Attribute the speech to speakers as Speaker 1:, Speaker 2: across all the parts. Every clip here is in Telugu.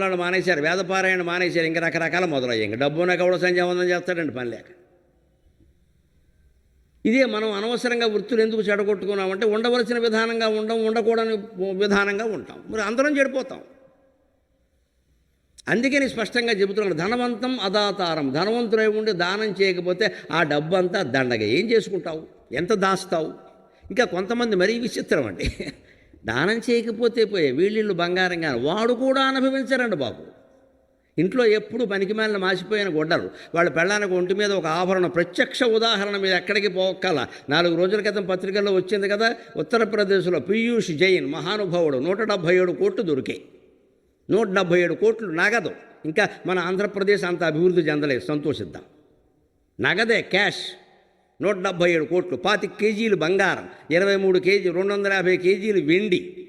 Speaker 1: వాళ్ళు మానేశారు వేదపారాయణ మానేశారు ఇంకా రకరకాల మొదలయ్యాయి. ఇంకా డబ్బున కూడా సంధ్యావందనం చేస్తాడండి పని లేక ఇదే మనం అనవసరంగా వృత్తులు ఎందుకు చెడగొట్టుకున్నామంటే ఉండవలసిన విధానంగా ఉండం ఉండకూడని విధానంగా ఉంటాం. మరి అందరం చెడిపోతాం. అందుకని స్పష్టంగా చెబుతున్నాను ధనవంతం అదాతారం. ధనవంతులై ఉండి దానం చేయకపోతే ఆ డబ్బు అంతా దండగ. ఏం చేసుకుంటావు? ఎంత దాస్తావు? ఇంకా కొంతమంది మరీ విచిత్రం అండి. దానం చేయకపోతే పోయే వీళ్ళిళ్ళు బంగారంగా వాడు కూడా అనుభవించరండి బాబు. ఇంట్లో ఎప్పుడు పనికిమాలిన మాసిపోయిన గొడ్డరు వాళ్ళ పెళ్ళానికి ఒంటి మీద ఒక ఆభరణం ప్రత్యక్ష ఉదాహరణ మీద ఎక్కడికి పోక్కల. నాలుగు రోజుల క్రితం పత్రికల్లో వచ్చింది కదా ఉత్తరప్రదేశ్లో పీయూష్ జైన్ మహానుభావుడు నూట డెబ్భై ఏడు కోట్లు దొరికాయి నూట డెబ్భై ఏడు కోట్లు నగదు. ఇంకా మన ఆంధ్రప్రదేశ్ అంత అభివృద్ధి చెందలేదు సంతోషిద్దాం. నగదే క్యాష్. నూట డెబ్భై ఏడు కోట్లు. పాతి కేజీలు బంగారం ఇరవై మూడు కేజీ రెండు వందల యాభై కేజీలు వెండి.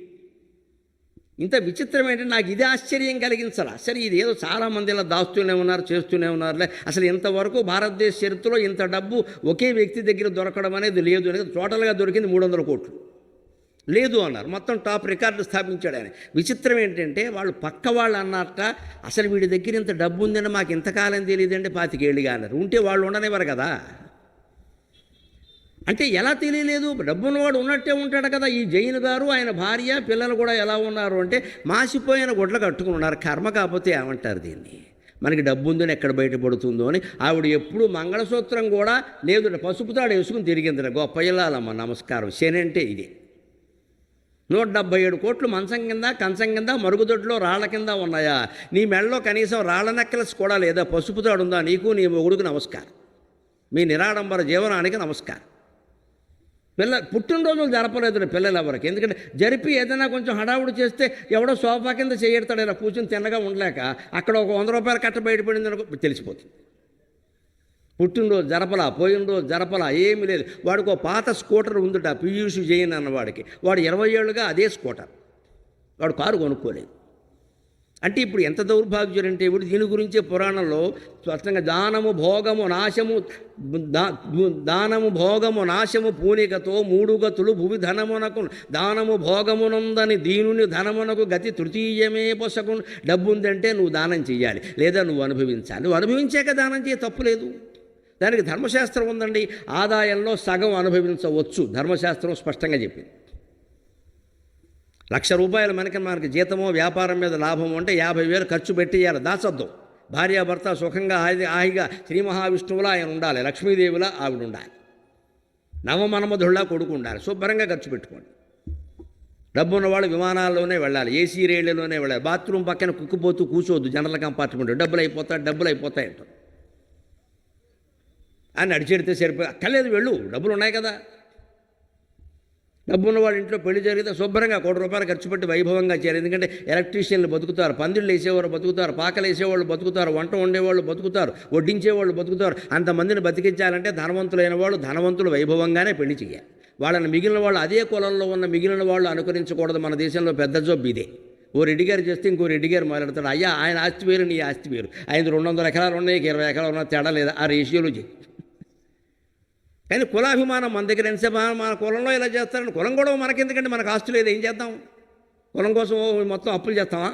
Speaker 1: ఇంత విచిత్రం ఏంటంటే నాకు ఇది ఆశ్చర్యం కలిగించాలి. సరే ఇది ఏదో చాలామంది ఇలా దాస్తూనే ఉన్నారు చేస్తూనే ఉన్నారులే. అసలు ఇంతవరకు భారతదేశ చరిత్రలో ఇంత డబ్బు ఒకే వ్యక్తి దగ్గర దొరకడం అనేది లేదు అనేది టోటల్గా దొరికింది మూడు వందల కోట్లు. లేదు అన్నారు. మొత్తం టాప్ రికార్డు స్థాపించాడు ఆయన. విచిత్రం ఏంటంటే వాళ్ళు పక్క వాళ్ళు అన్నట్ట అసలు వీడి దగ్గర ఇంత డబ్బు ఉందని మాకు ఇంతకాలం తెలియదండి? పాతికేళ్ళుగా అన్నారు. ఉంటే వాళ్ళు ఉండనివ్వరు కదా. అంటే ఎలా తెలియలేదు? డబ్బున్నవాడు ఉన్నట్టే ఉంటాడు కదా. ఈ జైన్ గారు ఆయన భార్య పిల్లలు కూడా ఎలా ఉన్నారు అంటే మాసిపోయిన గుడ్లు కట్టుకుని ఉన్నారు. కర్మ కాకపోతే ఏమంటారు దీన్ని? మనకి డబ్బు ఉందని ఎక్కడ బయటపడుతుందో అని ఆవిడ ఎప్పుడు మంగళసూత్రం కూడా లేదు. పసుపు తాడు వేసుకుని తిరిగింది గొప్ప ఇల్లాలమ్మ. నమస్కారం. శని అంటే ఇది. నూట డెబ్బై ఏడు కోట్లు మంచం కింద కంచం కింద మరుగుదొడ్లో రాళ్ళ కింద ఉన్నాయా? నీ మెడలో కనీసం రాళ్ళ నెక్లెస్ కూడా లేదా? పసుపు తాడు ఉందా నీకు? నీ మొగుడుకు నమస్కారం. మీ నిరాడంబర జీవనానికి నమస్కారం. పిల్ల పుట్టినరోజులు జరపలేదు పిల్లలు ఎవరికి. ఎందుకంటే జరిపి ఏదైనా కొంచెం హడావుడి చేస్తే ఎవడో సోఫా కింద చేయడతాడు ఇలా కూర్చొని తిన్నగా ఉండలేక అక్కడ ఒక వంద రూపాయలు కట్ట బయటపడింది అనుకో తెలిసిపోతుంది. పుట్టినరోజు జరపలా పోయినరోజు జరపలా ఏమీ లేదు. వాడికి ఒక పాత స్కూటర్ ఉందిట పీయూష్ జైన్ అన్నవాడికి వాడు ఇరవై ఏళ్ళుగా అదే స్కూటర్. వాడు కారు కొనుక్కోలేదు. అంటే ఇప్పుడు ఎంత దౌర్భాగ్యుడు అంటే ఇప్పుడు దీని గురించే పురాణంలో స్పష్టంగా దానము భోగము నాశము దానము భోగము నాశము పూనికతో మూడు గతులు భువి ధనమునకు దానము భోగమునందని దీనుని ధనమునకు గతి తృతీయమే పొసకు డబ్బు ఉందంటే నువ్వు దానం చేయాలి లేదా నువ్వు అనుభవించాలి. నువ్వు అనుభవించాక దానం చేయ తప్పు లేదు. దానికి ధర్మశాస్త్రం ఉందండి. ఆదాయంలో సగం అనుభవించవచ్చు. ధర్మశాస్త్రం స్పష్టంగా చెప్పింది. లక్ష రూపాయలు మనకి మనకి జీతమో వ్యాపారం మీద లాభం అంటే యాభై వేలు ఖర్చు పెట్టేయాలి దాచొద్దు. భార్యాభర్త సుఖంగా హాయి హాయిగా శ్రీ మహావిష్ణువులా ఆయన ఉండాలి. లక్ష్మీదేవిలా ఆవిడ ఉండాలి. నవమన్మధుళ్ళ కొడుకు ఉండాలి. శుభ్రంగా ఖర్చు పెట్టుకోండి. డబ్బు ఉన్నవాళ్ళు విమానాల్లోనే వెళ్ళాలి. ఏసీ రైళ్ళలోనే వెళ్ళాలి. బాత్రూమ్ పక్కన కుక్కిపోతూ కూర్చోవద్దు. General compartment. డబ్బులు అయిపోతాయి డబ్బులు అయిపోతాయి అంటారు. అని నడిచెడితే సరిపోయి అక్కర్లేదు వెళ్ళు. డబ్బులు ఉన్నాయి కదా. డబ్బు ఉన్న వాళ్ళ ఇంట్లో పెళ్ళి జరిగితే శుభ్రంగా కోటి రూపాయలు ఖర్చు పెట్టి వైభవంగా చేయాలి. ఎందుకంటే ఎలక్ట్రీషియన్లు బతుకుతారు పందిళ్ళు వేసేవారు బతుకుతారు పాకలు వేసేవాళ్ళు బతుకుతారు వంట వండేవాళ్ళు బతుకుతారు వడ్డించేవాళ్ళు బతుకుతారు. అంతమందిని బతికించాలంటే ధనవంతులైన వాళ్ళు ధనవంతులు వైభవంగానే పెళ్ళి చేయాలి వాళ్ళని మిగిలిన వాళ్ళు అదే కులంలో ఉన్న మిగిలిన వాళ్ళు అనుకరించకూడదు మన దేశంలో పెద్ద జబ్బు ఇదే. ఓ రెడ్డి గారు చేస్తే ఇంకో రెడ్డి గారు మాట్లాడతాడు అయ్యా ఆయన ఆస్తి వేరు నీ ఆస్తి వేరు. ఆయన రెండు వందల ఎకరాలు ఉన్నాయి ఇరవై ఎకరాలు ఉన్న తేడా లేదా? ఆ రేషియోలో చేయి కానీ కులాభిమానం మన దగ్గర ఎంతసేపు మన కులంలో ఇలా చేస్తారని కులం కూడా మనకెందుకంటే మనకు ఆస్తి లేదు ఏం చేద్దాం? కులం కోసం మొత్తం అప్పులు చేస్తామా?